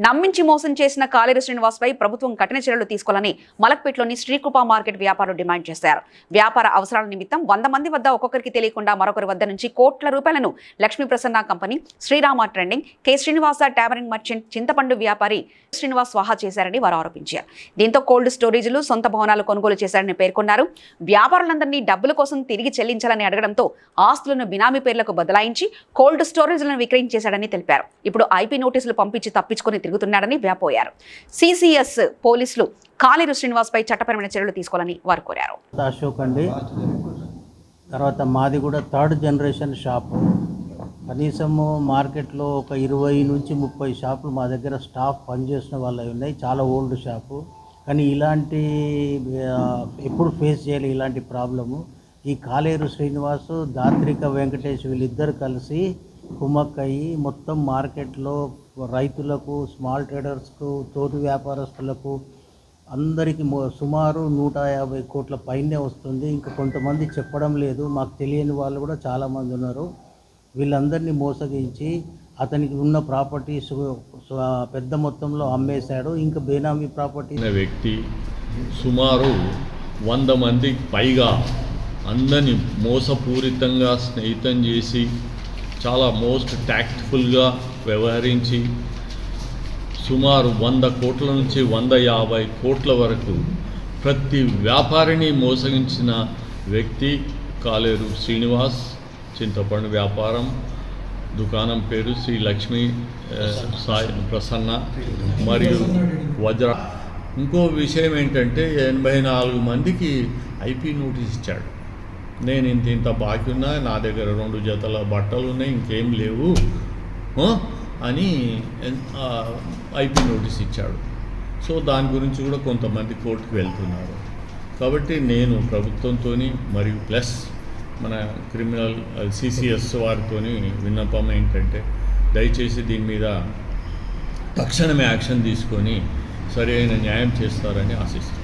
నమ్మించి మోసం చేసిన కాలేరు శ్రీనివాస్పై ప్రభుత్వం కఠిన చర్యలు తీసుకోవాలని మలక్పేటలోని శ్రీకృపా మార్కెట్ వ్యాపారులు డిమాండ్ చేశారు. వ్యాపార అవసరాల నిమిత్తం వంద మంది వద్ద ఒక్కొక్కరికి తెలియకుండా మరొకరి వద్ద నుంచి కోట్ల రూపాయలను Lakshmi Prasanna company Sriram trending K. Srinivasa ట్యాబరింగ్ merchant చింతపండు వ్యాపారి శ్రీనివాస్ స్వాహా చేశారని వారు ఆరోపించారు. దీంతో కోల్డ్ స్టోరేజీలు సొంత భవనాలు కొనుగోలు చేశారని పేర్కొన్నారు. వ్యాపారులందరినీ డబ్బుల కోసం తిరిగి చెల్లించాలని అడగడంతో ఆస్తులను బినామీ పేర్లకు బదలాయించి కోల్డ్ స్టోరేజ్లను విక్రయించేశాడని తెలిపారు. ఇప్పుడు ఐపీ నోటీసులు పంపించి తప్పించుకొని తిరుగుతున్నాడని వ్యాపోయారు సిసిఎస్ పోలీసులు కాలేరు శ్రీనివాస్పై చట్టపరమైన చర్యలు తీసుకోవాలని వారు కోరారు. అశోక్ అండి. తర్వాత మాది కూడా థర్డ్ జనరేషన్ షాపు. కనీసము మార్కెట్లో ఒక ఇరవై నుంచి ముప్పై షాపులు మా దగ్గర స్టాఫ్ పనిచేసిన వాళ్ళు ఉన్నాయి. చాలా ఓల్డ్ షాపు. కానీ ఇలాంటి ఎప్పుడు ఫేస్ చేయాలి ఇలాంటి ప్రాబ్లము. ఈ కాలేరు శ్రీనివాసు దాత్రిక వెంకటేష్ వీళ్ళిద్దరు కలిసి కుమ్మక్కయ్యి మొత్తం మార్కెట్లో రైతులకు స్మాల్ ట్రేడర్స్కు తోటి వ్యాపారస్తులకు అందరికీ సుమారు నూట యాభై కోట్ల పైనే వస్తుంది. ఇంకా కొంతమంది చెప్పడం లేదు. మాకు తెలియని వాళ్ళు కూడా చాలామంది ఉన్నారు. వీళ్ళందరినీ మోసగించి అతనికి ఉన్న ప్రాపర్టీస్ పెద్ద మొత్తంలో అమ్మేశాడు. ఇంకా బేనామీ ప్రాపర్టీ వ్యక్తి సుమారు వంద మందికి పైగా అందరిని మోసపూరితంగా స్నేహితం చేసి చాలా మోస్ట్ ట్యాక్ట్ఫుల్గా వ్యవహరించి సుమారు వంద కోట్ల నుంచి వంద యాభై కోట్ల వరకు ప్రతి వ్యాపారిని మోసగించిన వ్యక్తి కాలేరు శ్రీనివాస్ చింతపండు వ్యాపారం దుకాణం పేరు శ్రీ లక్ష్మి సాయి ప్రసన్న మరియు వజ్ర. ఇంకో విషయం ఏంటంటే ఎనభై నాలుగు మందికి ఐపీ నోటీస్ ఇచ్చాడు. నేను ఇంత ఇంత బాకీ ఉన్నా నా దగ్గర రెండు జతల బట్టలు ఉన్నాయి ఇంకేం లేవు అని ఐపీ నోటీస్ ఇచ్చాడు. సో దాని గురించి కూడా కొంతమంది కోర్టుకు వెళ్తున్నారు. కాబట్టి నేను ప్రభుత్వంతో మరియు ప్లస్ మన క్రిమినల్ సిసిఎస్ వారితో విన్నపం ఏంటంటే దయచేసి దీని మీద తక్షణమే యాక్షన్ తీసుకొని సరైన న్యాయం చేస్తారని ఆశిస్తున్నాను.